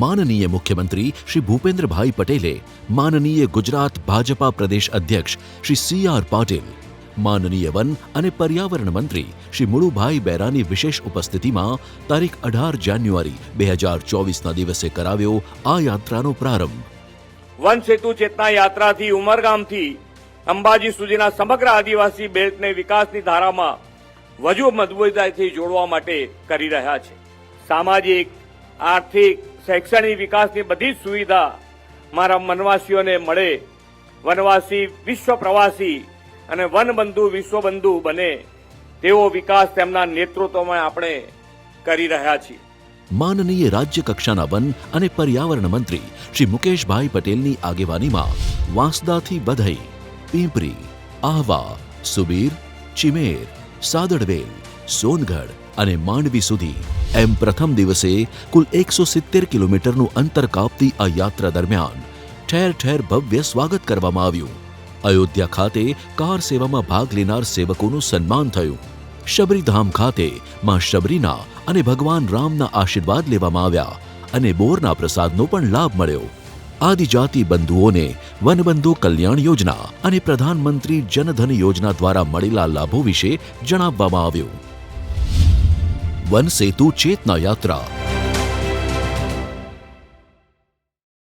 માનનીય મુખ્યમંત્રી શ્રી ભૂપેન્દ્રભાઈ પટેલે માનનીય ગુજરાત ભાજપા પ્રદેશ અધ્યક્ષ શ્રી સી આર પાટીલ, માનનીય વન અને પર્યાવરણ મંત્રી શ્રી મુળુભાઈ બેરાની વિશેષ ઉપસ્થિતિમાં તારીખ અઢાર જાન્યુઆરી બે હજાર ચોવીસના દિવસે કરાવ્યો આ યાત્રાનો પ્રારંભ. વન સેતુ ચેતના યાત્રાથી ઉમરગામથી અંબાજી સુધીના સમગ્ર આદિવાસી બેલ્ટને વિકાસની ધારામાં વધુ મજબૂતાઈથી જોડવા માટે કરી રહ્યા છે. સામાજિક, આર્થિક શૈક્ષણિક વિકાસની બધી જ સુવિધા મારા વનવાસીઓને મળે. વનવાસી વિશ્વ પ્રવાસી અને વનબંધુ વિશ્વબંધુ બને. તેવો વિકાસ તેમના નેતૃત્વમાં આપણે કરી રહ્યા છીએ. માનનીય રાજ્ય કક્ષાના વન અને પર્યાવરણ મંત્રી શ્રી મુકેશભાઈ પટેલની આગેવાનીમાં વાંસદાથી બધાઈ, પીંપરી, આહવા, સુબીર, ચિમેર, સાદડવેલ સોનગઢ અને માંડવી સુધી એમ પ્રથમ દિવસે કુલ એકસો સિત્તેર કિલોમીટરનું અંતર કાપતી આ યાત્રા દરમિયાન ઠેર ઠેર ભવ્ય સ્વાગત કરવામાં આવ્યું. અયોધ્યા ખાતે કાર સેવામાં ભાગ લેનાર સેવકોનું સન્માન થયું. શબરીધામ ખાતે માં શબરીના અને ભગવાન રામના આશીર્વાદ લેવામાં આવ્યા અને બોરના પ્રસાદનો પણ લાભ મળ્યો. આદિજાતિ બંધુઓને વનબંધુ કલ્યાણ યોજના અને પ્રધાનમંત્રી જનધન યોજના દ્વારા મળેલા લાભો વિશે જણાવવામાં આવ્યું. વન સેતુ ચેતના યાત્રા.